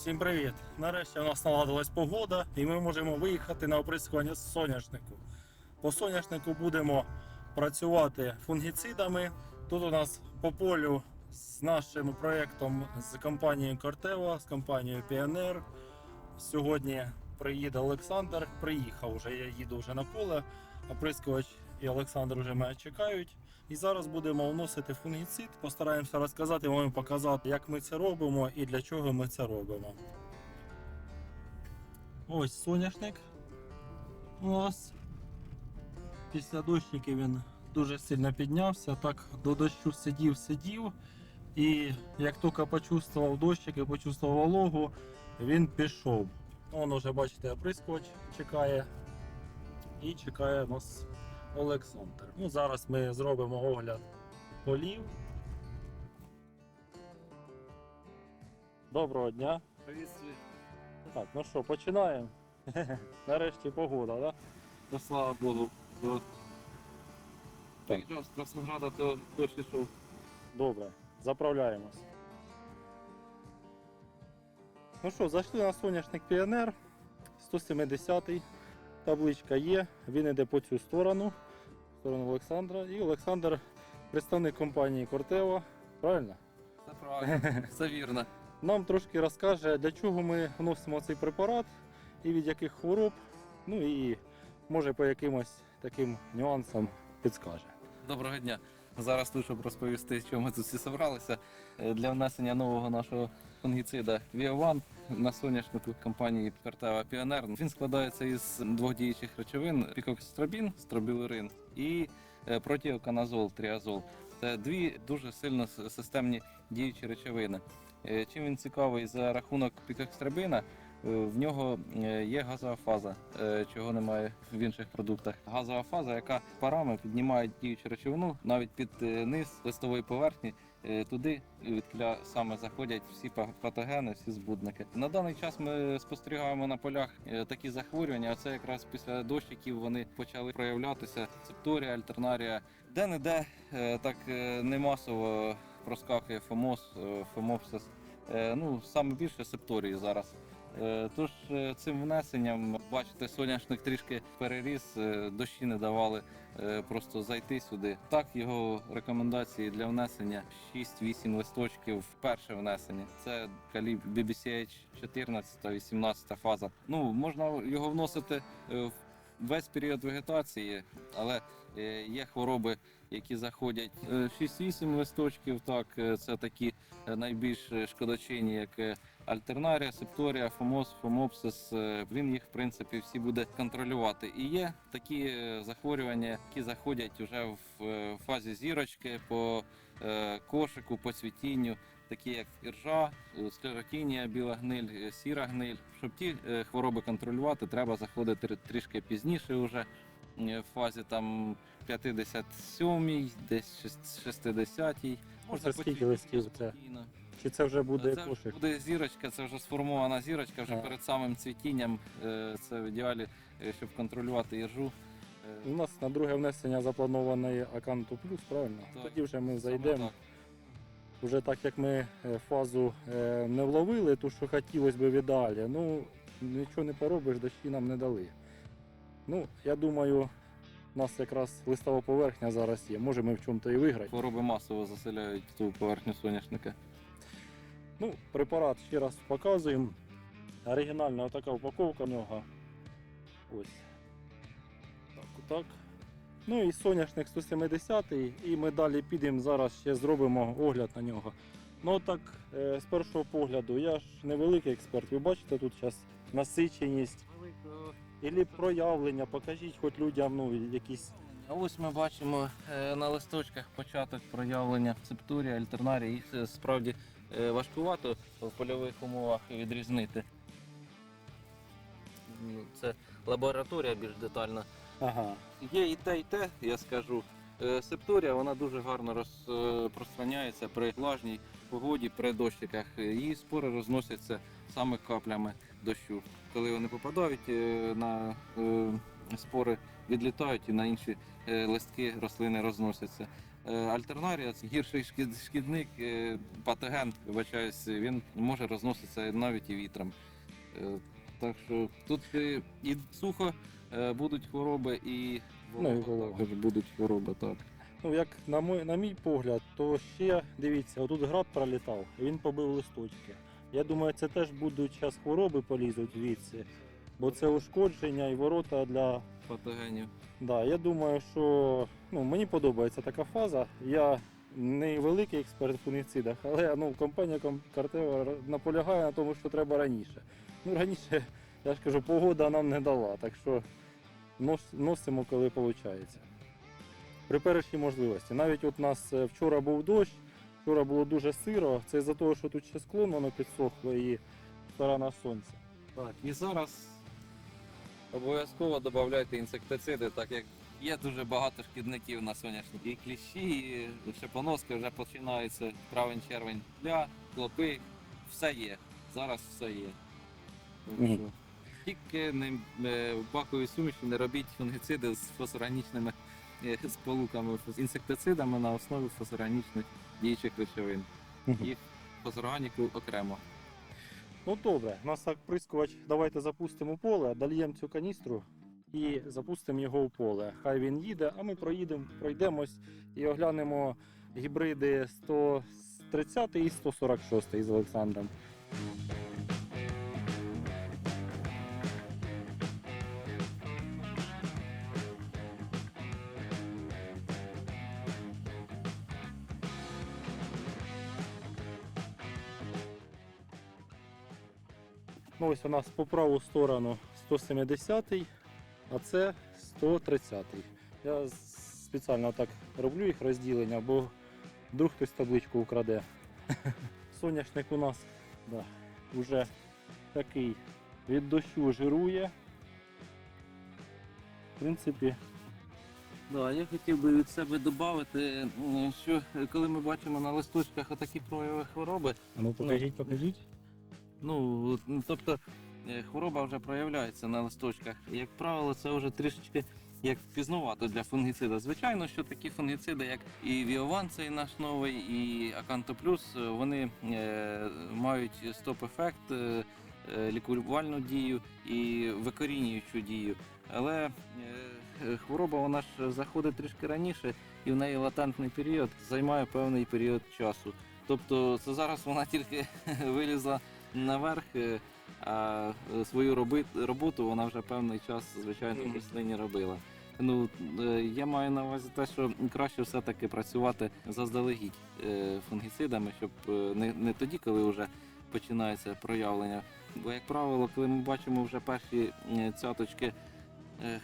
Всім привіт! Нарешті у нас наладилась погода і ми можемо виїхати на оприскування з соняшнику. По соняшнику будемо працювати фунгіцидами. Тут у нас по полю з нашим проєктом з компанією Кортева, з компанією Піонер. Сьогодні приїде Олександр. Приїхав вже, я їду вже на поле. Оприскувач і Олександр вже мене чекають. І зараз будемо вносити фунгіцид. Постараємося розказати вам і показати, як ми це робимо і для чого ми це робимо. Ось соняшник. У нас після дощиків він дуже сильно піднявся. Так до дощу сидів, сидів. І як тільки почувствував дощик і почувствував вологу, він пішов. Вон уже бачите, оприскувач чекає. І чекає нас Олександр. Ну, зараз ми зробимо огляд полів. Доброго дня. Приветствую. Так, ну що, починаємо. Нарешті погода, так? Да? Да слава Богу. То... Так. Якраз з Краснограда то дощ ішов. Добре, заправляємось. Ну що, зайшли на соняшник Піонер 170-й. Табличка є, він йде по цю сторону, в сторону Олександра. І Олександр представник компанії Кортева. Правильно? Це правильно. Все вірно. Нам трошки розкаже, для чого ми вносимо цей препарат і від яких хвороб. Ну і може по якимось таким нюансам підскаже. Доброго дня. Зараз тут, щоб розповісти, чому ми тут всі зібралися. Е, Для внесення нового нашого фунгіцида Віован на соняшнику компанії Пертева Піонер. Він складається із двох діючих речовин: пікокстрабін, стробілурин і е, протіоканазол, тріазол. Це дві дуже сильно системні діючі речовини. Е, Чим він цікавий за рахунок пікокстрабіна, е, в нього є газова фаза, чого немає в інших продуктах. Газова фаза, яка парами піднімає діючу речовину навіть під низ листової поверхні, туди відкля саме заходять всі па- патогени, всі збудники. На даний час ми спостерігаємо на полях е, такі захворювання. а Це якраз після дощиків вони почали проявлятися. Септорія, альтернарія. Де не де так е, не масово проскакує фомос, е, фомопсис. Е, Ну, саме більше септорії зараз. Е, Тож е, цим внесенням, бачите, соняшник трішки переріс, е, дощі не давали просто зайти сюди. Так, його рекомендації для внесення 6-8 листочків перше внесення. Це калібр BBCH 14 18 фаза. Ну, можна його вносити в весь період вегетації, але є хвороби, які заходять Е, 6-8 листочків. Так, це такі найбільш шкодочинні, як альтернарія, септорія, фомоз, фомопсис. Е, Він їх в принципі всі буде контролювати. І є такі е, захворювання, які заходять вже в е, фазі зірочки по е, кошику, по цвітінню. Такі як іржа, е, склеротінія, біла гниль, е, сіра гниль. Щоб ті е, хвороби контролювати, треба заходити трішки пізніше вже е, в фазі там 57-й, десь шест- 60-й. Це скільки листів це? Чи це вже буде це кошик? буде зірочка, це вже сформована зірочка, вже Так. перед самим цвітінням. Е, Це в ідеалі, е, щоб контролювати іржу. Е, У нас на друге внесення заплановане Аканту Плюс, правильно? Так. Тоді вже ми зайдемо. Вже так як ми фазу не вловили, ту, що хотілося б в ідеалі, ну нічого не поробиш, дощі нам не дали. Ну, я думаю, у нас якраз листова поверхня зараз є. Може ми в чому-то і виграти. Хвороби масово заселяють ту поверхню соняшника. Ну, препарат ще раз показуємо. Оригінальна така упаковка в нього. Ось. Так, отак. Ну і соняшник 170 і ми далі підемо зараз ще зробимо огляд на нього. Ну так, е, з першого погляду, я ж невеликий експерт. Ви бачите тут зараз насиченість і проявлення. Покажіть хоч людям ну, якісь. А ось ми бачимо е, на листочках початок проявлення септурії, альтернарії. Їх справді е, важкувато в польових умовах відрізнити. Ну, Це лабораторія більш детальна. Ага. Є і те, і те, я скажу. Е, Септорія вона дуже гарно розпространяється при влажній погоді, при дощиках. Її спори розносяться саме каплями дощу. Коли вони попадають на спори, відлітають і на інші е, листки рослини розносяться. е, альтернарія, це гірший шкідник, е, патоген, вибачаюсь, він може розноситися навіть і вітром. Так що тут і сухо будуть хвороби, і Ну, і також будуть хвороби. Так. Ну, як на мій, на мій погляд, то ще дивіться, отут град пролітав, і він побив листочки. Я думаю, це теж будуть зараз хвороби полізуть звідси, бо це ушкодження і ворота для. Патогенів. Да, я думаю, що ну, мені подобається така фаза. Я не великий експерт в фунгіцидах, але ну, компанія Ком- Картева наполягає на тому, що треба раніше. Ну, раніше, я ж кажу, погода нам не дала, так що нос- носимо, коли виходить. При першій можливості. Навіть от у нас е, вчора був дощ, вчора було дуже сиро. Це з-за того, що тут ще склон, воно підсохло і сторона сонця. Так, і зараз обов'язково додавайте інсектициди, так як є дуже багато шкідників на соняшнику. І кліщі, і шипоноски вже починаються, травень, червень, для, клопи, все є. Зараз все є. Що Тільки не е, в баковій суміші не робіть фунгіциди з фосфоранічними е, сполуками, з інсектицидами на основі фосфоранічних діючих речовин. І фосфорганіку окремо. Ну добре, у нас так прискувач. Давайте запустимо поле, дольємо цю каністру і запустимо його у поле. Хай він їде, а ми проїдемо, пройдемось і оглянемо гібриди 130 і 146 із Олександром. Ну ось у нас по праву сторону 170, а це 130. Я спеціально так роблю їх розділення, бо вдруг хтось табличку украде. Соняшник у нас да, вже такий від дощу жирує. В принципі, Да, я хотів би від себе додати, що е, коли ми бачимо на листочках отакі прояви хвороби, а ну покажіть, покажіть. Ну ну, тобто е, хвороба вже проявляється на листочках. Як правило, це вже трішечки як пізнувато для фунгіцида. Звичайно, що такі фунгіциди, як і Віован, цей наш новий, і Аканто Плюс, е, вони е, мають стоп-ефект, лікувальну дію і викорінюючу дію. Але хвороба вона ж заходить трішки раніше, і в неї латентний період займає певний період часу. Тобто це зараз вона тільки вилізла наверх, е, а е, свою роби- роботу вона вже певний час, звичайно, в рослині робила. Ну, е, я маю на увазі те, що краще все-таки працювати заздалегідь фунгіцидами, щоб не, не тоді, коли вже починається проявлення. Бо, як правило, коли ми бачимо вже перші цяточки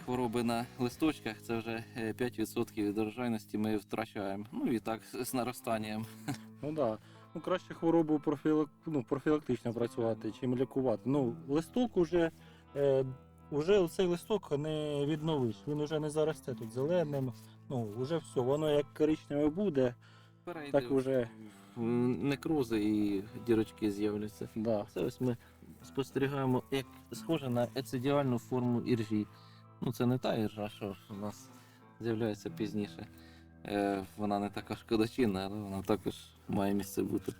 хвороби на листочках, це вже е, 5% від урожайності ми втрачаємо. Ну і так з з наростанням. Ну да. Ну, краще хворобу профілак... ну, профілактично працювати, чим лікувати. Ну, листок уже, е, уже цей листок не відновиш. Він уже не заросте тут зеленим. Ну, вже все, воно як коричневе буде, Перейде так уже. некрози і дірочки з'являться. Да. Це ось ми спостерігаємо, як схоже на ецидіальну форму іржі. Ну, це не та іржа, що у нас з'являється пізніше. Е, вона не така шкодочинна, але вона також має місце бути.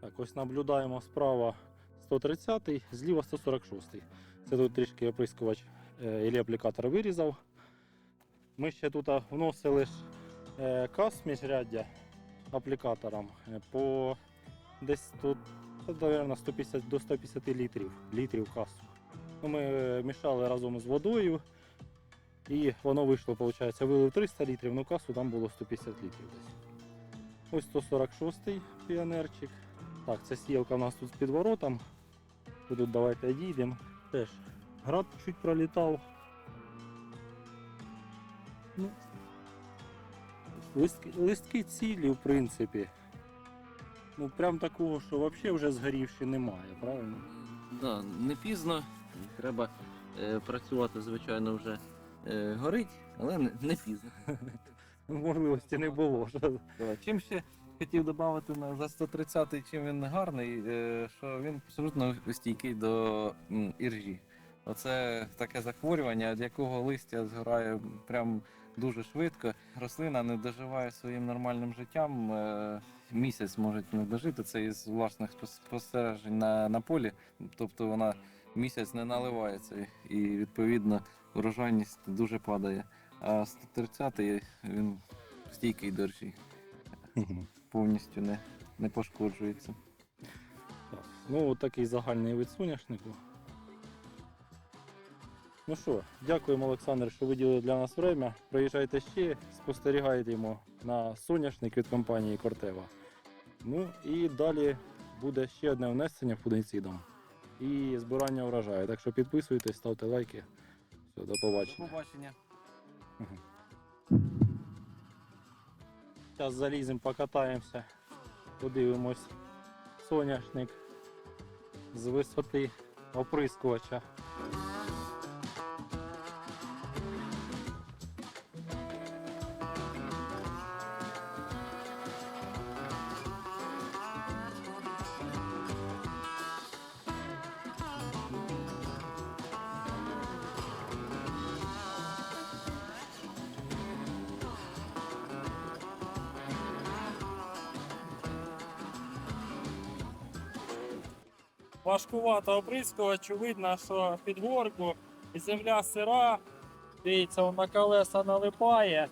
Так, ось наблюдаємо справа 130-й, зліва 146-й. Це тут трішки оприскувач е, і аплікатор вирізав. Ми ще тут вносили е, кас міжряддя аплікатором по десь тут, напевно, 150 до 150 літрів, літрів касу. Ну, ми мішали разом з водою. І воно вийшло, виходить, вилив 300 літрів, ну касу там було 150 літрів десь. Ось 146 піонерчик. Так, це сіялка у нас тут з підворотом. Тут давайте дійдемо. Теж град чуть пролітав. Ну, листки, листки цілі, в принципі. Ну, прям такого, що взагалі вже згорівши немає, правильно? Да, не пізно, треба е, працювати, звичайно, вже е, горить, але не, не пізно. Можливості не було. Що... Чим ще хотів додати на за 130-й, чим він гарний, е, що він абсолютно стійкий до м, іржі. Оце таке захворювання, від якого листя згорає прям дуже швидко. Рослина не доживає своїм нормальним життям. е, Місяць може не дожити. Це із власних спос- спостережень на, на полі. Тобто вона місяць не наливається, і відповідно урожайність дуже падає. А 130-й він стійкий до речі, повністю не, не пошкоджується. Так, ну такий загальний вид соняшнику. Ну що, дякуємо, Олександр, що виділили для нас время. Приїжджайте ще, спостерігаємо на соняшник від компанії Кортева. Ну і далі буде ще одне внесення фунгіцидом і збирання врожаю. Так що підписуйтесь, ставте лайки. Все, до До побачення. побачення. Зараз заліземо, покатаємося, подивимось соняшник з висоти оприскувача. Важкувато оприскувачу, видно, що під горку земля сира. Дивіться, он на колеса налипає.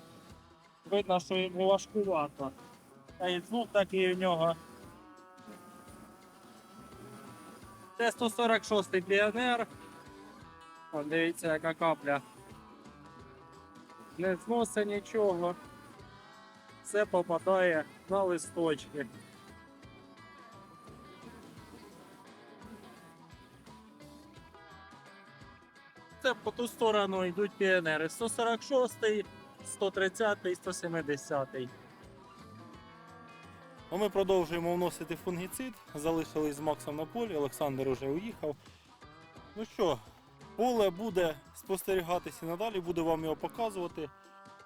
Видно, що йому важкувато. Та і звук такий у нього. Це 146 піонер. О, дивіться, яка капля. Не зносить нічого. Все попадає на листочки. По ту сторону йдуть піонери. 146, 130, 170. Ну, ми продовжуємо вносити фунгіцид. Залишились з Максом на полі, Олександр уже уїхав. Ну що, поле буде спостерігатися надалі, буду вам його показувати.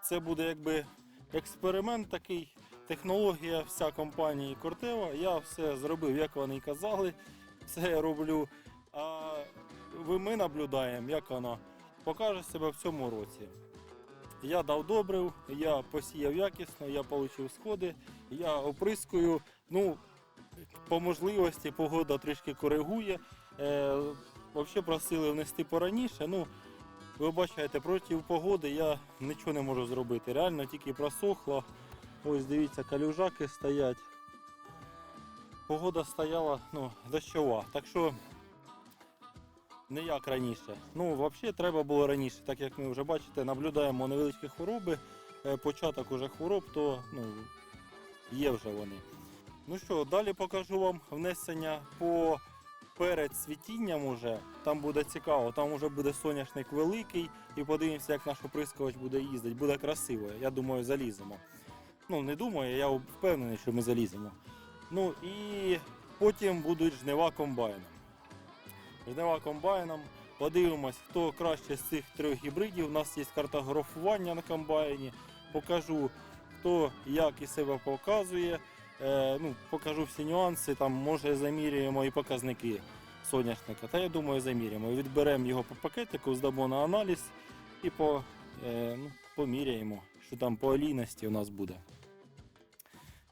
Це буде якби експеримент такий, технологія вся компанії Кортева. Я все зробив, як вони казали. Все я роблю. Ми наблюдаємо, як воно покаже себе в цьому році. Я дав добрив, я посіяв якісно, я отримав сходи, я оприскую. Ну, по можливості погода трішки коригує. Е, взагалі просили внести пораніше. Ну, ви бачите, проти погоди я нічого не можу зробити. Реально тільки просохло. Ось дивіться, калюжаки стоять. Погода стояла ну, дощова. Так що не як раніше. Ну, взагалі треба було раніше, так як ми вже бачите, наблюдаємо невеличкі хвороби, е, початок уже хвороб, то ну, є вже вони. Ну що, далі покажу вам внесення по перед цвітінням уже. Там буде цікаво, там вже буде соняшник великий і подивимося, як наш оприскувач буде їздити. Буде красиво. Я думаю, заліземо. Ну, не думаю, я впевнений, що ми заліземо. Ну і потім будуть жнива комбайном жнива комбайном. Подивимось, хто краще з цих трьох гібридів. У нас є картографування на комбайні. Покажу, хто як і себе показує. Е, ну, покажу всі нюанси, там може замірюємо і показники соняшника. Та я думаю, заміряємо. Відберемо його по пакетику, здамо на аналіз і по, е, ну, поміряємо, що там по олійності у нас буде.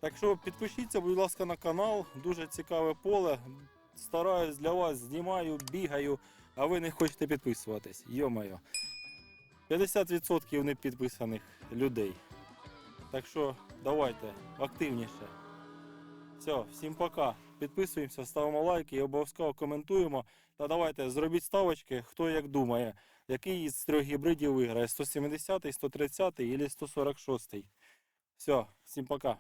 Так що підпишіться, будь ласка, на канал. Дуже цікаве поле. Стараюсь для вас, знімаю, бігаю, а ви не хочете підписуватись. Йо-моє. 50% непідписаних людей. Так що давайте активніше. Все, всім пока. Підписуємося, ставимо лайки і обов'язково коментуємо. Та давайте зробіть ставочки, хто як думає, який із трьох гібридів виграє: 170, 130 або 146. Все, всім пока.